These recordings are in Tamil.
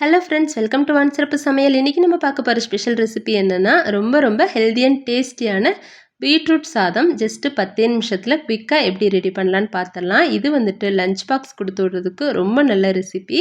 ஹலோ ஃப்ரெண்ட்ஸ் வெல்கம் டு வான் சிறப்பு சமையல். இன்றைக்கி நம்ம பார்க்க போகிற ஸ்பெஷல் ரெசிபி என்னென்னா ரொம்ப ரொம்ப ஹெல்தி அண்ட் டேஸ்டியான பீட்ரூட் சாதம் ஜஸ்ட்டு பத்தே நிமிஷத்தில் குவிக்காக எப்படி ரெடி பண்ணலான்னு பார்த்துடலாம் இது வந்துட்டு லஞ்ச் பாக்ஸ் கொடுத்து விடுறதுக்கு ரொம்ப நல்ல ரெசிபி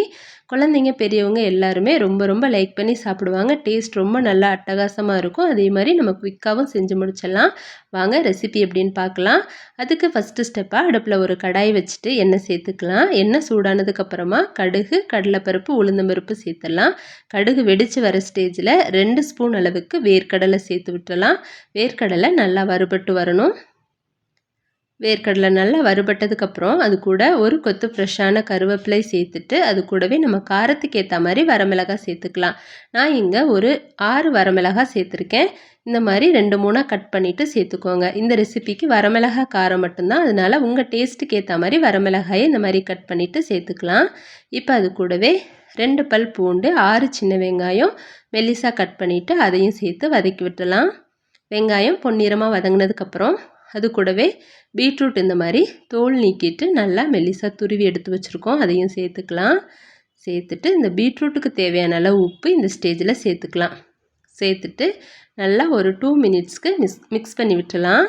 குழந்தைங்க பெரியவங்க எல்லாருமே ரொம்ப ரொம்ப லைக் பண்ணி சாப்பிடுவாங்க. டேஸ்ட் ரொம்ப நல்லா அட்டகாசமாக இருக்கும். அதே மாதிரி நம்ம குவிக்காகவும் செஞ்சு முடிச்சிடலாம். வாங்க ரெசிபி எப்படின்னு பார்க்கலாம் அதுக்கு ஃபஸ்ட்டு ஸ்டெப்பாக அடுப்பில் ஒரு கடாய் வச்சுட்டு எண்ணெய் சேர்த்துக்கலாம். எண்ணெய் சூடானதுக்கப்புறமா கடுகு கடலைப்பருப்பு உளுந்தம்பருப்பு சேர்த்துடலாம். கடுகு வெடித்து வர ஸ்டேஜில் ரெண்டு ஸ்பூன் அளவுக்கு வேர்க்கடலை சேர்த்து விட்டுடலாம். வேர்க்கடலை நல்லா வறுபட்டு வரணும். வேர்க்கடலை நல்லா வறுபட்டதுக்கப்புறம் அது கூட ஒரு கொத்து ஃப்ரெஷ்ஷான கருவேப்பிலை சேர்த்துட்டு அது கூடவே நம்ம காரத்துக்கு ஏற்ற மாதிரி வரமிளகாய் சேர்த்துக்கலாம். நான் இங்கே ஒரு ஆறு வரமிளகாய் சேர்த்துருக்கேன். இந்த மாதிரி ரெண்டு மூணாக கட் பண்ணிவிட்டு சேர்த்துக்கோங்க. இந்த ரெசிபிக்கு வரமிளகாய் காரம் மட்டும்தான். அதனால் உங்கள் டேஸ்ட்டுக்கு ஏற்ற மாதிரி வரமிளகாயை இந்த மாதிரி கட் பண்ணிவிட்டு சேர்த்துக்கலாம். இப்போ அது கூடவே ரெண்டு பல் பூண்டு ஆறு சின்ன வெங்காயம் மெல்லிசாக கட் பண்ணிவிட்டு அதையும் சேர்த்து வதக்கி விட்டுலாம் வெங்காயம் பொன்னிறமாக வதங்கினதுக்கப்புறம் அது கூடவே பீட்ரூட் இந்த மாதிரி தோல் நீக்கிட்டு நல்லா மெல்லிசாக துருவி எடுத்து வச்சுருக்கோம். அதையும் சேர்த்துக்கலாம். சேர்த்துட்டு இந்த பீட்ரூட்டுக்கு தேவையான அளவு உப்பு இந்த ஸ்டேஜில் சேர்த்துக்கலாம். சேர்த்துட்டு நல்லா ஒரு டூ மினிட்ஸ்க்கு மிக்ஸ் மிக்ஸ் பண்ணி விட்டுலாம்.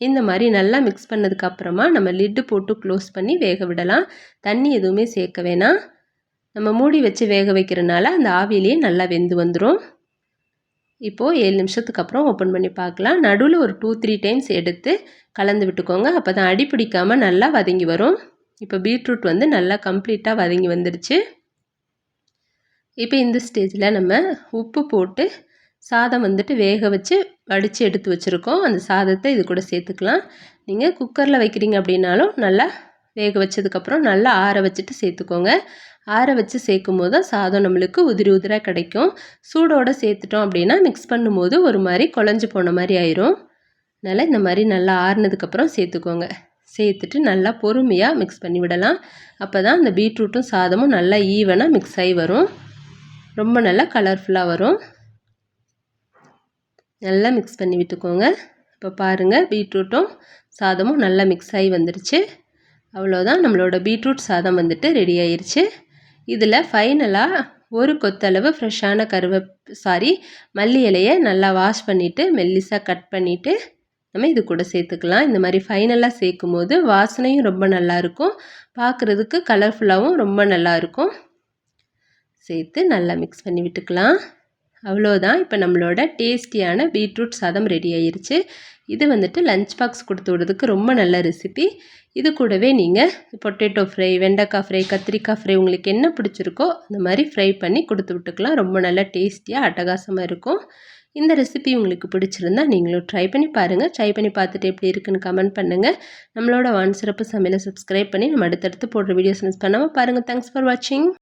இந்த மாதிரி நல்லா மிக்ஸ் பண்ணதுக்கப்புறமா நம்ம லிட்டு போட்டு க்ளோஸ் பண்ணி வேக விடலாம். தண்ணி எதுவுமே சேர்க்க வேணாம். நம்ம மூடி வச்சு வேக வைக்கிறனால அந்த ஆவிலேயே நல்லா வெந்து வந்துடும் இப்போது ஏழு நிமிஷத்துக்கு அப்புறம் ஓப்பன் பண்ணி பார்க்கலாம். நடுவில் ஒரு டூ த்ரீ டைம்ஸ் எடுத்து கலந்து விட்டுக்கோங்க. அப்போ தான் அடி பிடிக்காமல் நல்லா வதங்கி வரும். இப்போ பீட்ரூட் வந்து நல்லா கம்ப்ளீட்டாக வதங்கி வந்துடுச்சு இப்போ இந்த ஸ்டேஜில் நம்ம உப்பு போட்டு சாதம் வந்துட்டு வேக வச்சு வடித்து எடுத்து வச்சுருக்கோம். அந்த சாதத்தை இது கூட சேர்த்துக்கலாம். நீங்கள் குக்கரில் வைக்கிறீங்க அப்படின்னாலும் நல்லா வேக வச்சதுக்கப்புறம் நல்லா ஆற வச்சுட்டு சேர்த்துக்கோங்க. ஆற வச்சு சேர்க்கும் போது தான் சாதம் நம்மளுக்கு உதிரி உதிராக கிடைக்கும். சூடோடு சேர்த்துட்டோம் அப்படின்னா மிக்ஸ் பண்ணும்போது ஒரு மாதிரி குழஞ்சி போன மாதிரி ஆயிரும். அதனால் இந்த மாதிரி நல்லா ஆறுனதுக்கப்புறம் சேர்த்துக்கோங்க. சேர்த்துட்டு நல்லா பொறுமையாக மிக்ஸ் பண்ணி விடலாம். அப்போ தான் அந்த பீட்ரூட்டும் சாதமும் நல்லா ஈவனாக மிக்ஸ் ஆகி வரும். ரொம்ப நல்லா கலர்ஃபுல்லாக வரும். நல்லா மிக்ஸ் பண்ணி விட்டுக்கோங்க. இப்போ பாருங்கள் பீட்ரூட்டும் சாதமும் நல்லா மிக்ஸ் ஆகி வந்துடுச்சு அவ்வளோதான். நம்மளோட பீட்ரூட் சாதம் வந்துட்டு ரெடி ஆயிடுச்சு இதில் ஃபைனலாக ஒரு கொத்தளவு ஃப்ரெஷ்ஷான கருவை சாரி மல்லி இலையை நல்லா வாஷ் பண்ணிவிட்டு மெல்லிஸாக கட் பண்ணிவிட்டு நம்ம இது கூட சேர்த்துக்கலாம். இந்த மாதிரி ஃபைனலாக சேர்க்கும் போது வாசனையும் ரொம்ப நல்லாயிருக்கும் பார்க்குறதுக்கு கலர்ஃபுல்லாகவும் ரொம்ப நல்லாயிருக்கும் சேர்த்து நல்லா மிக்ஸ் பண்ணி விட்டுக்கலாம். அவ்வளோதான். இப்போ நம்மளோட டேஸ்டியான பீட்ரூட் சாதம் ரெடி ஆயிருச்சு. இது வந்துட்டு லஞ்ச் பாக்ஸ் கொடுத்து விடுறதுக்கு ரொம்ப நல்ல ரெசிபி இது கூடவே நீங்கள் பொட்டேட்டோ ஃப்ரை வெண்டைக்காய் ஃப்ரை கத்திரிக்காய் ஃப்ரை உங்களுக்கு என்ன பிடிச்சிருக்கோ அந்த மாதிரி ஃப்ரை பண்ணி கொடுத்து விட்டுக்கலாம். ரொம்ப நல்லா டேஸ்டியாக அட்டகாசமாக இருக்கும். இந்த ரெசிபி உங்களுக்கு பிடிச்சிருந்தா நீங்களும் ட்ரை பண்ணி பாருங்கள் ட்ரை பண்ணி பார்த்துட்டு எப்படி இருக்குன்னு கமெண்ட் பண்ணுங்கள் நம்மளோட வான் சிறப்பு சமையலை சப்ஸ்கிரைப் பண்ணி நம்ம அடுத்தடுத்து போடுற வீடியோஸ் மிஸ் பண்ணாமல் பாருங்கள் தேங்க்ஸ் ஃபார் வாட்சிங்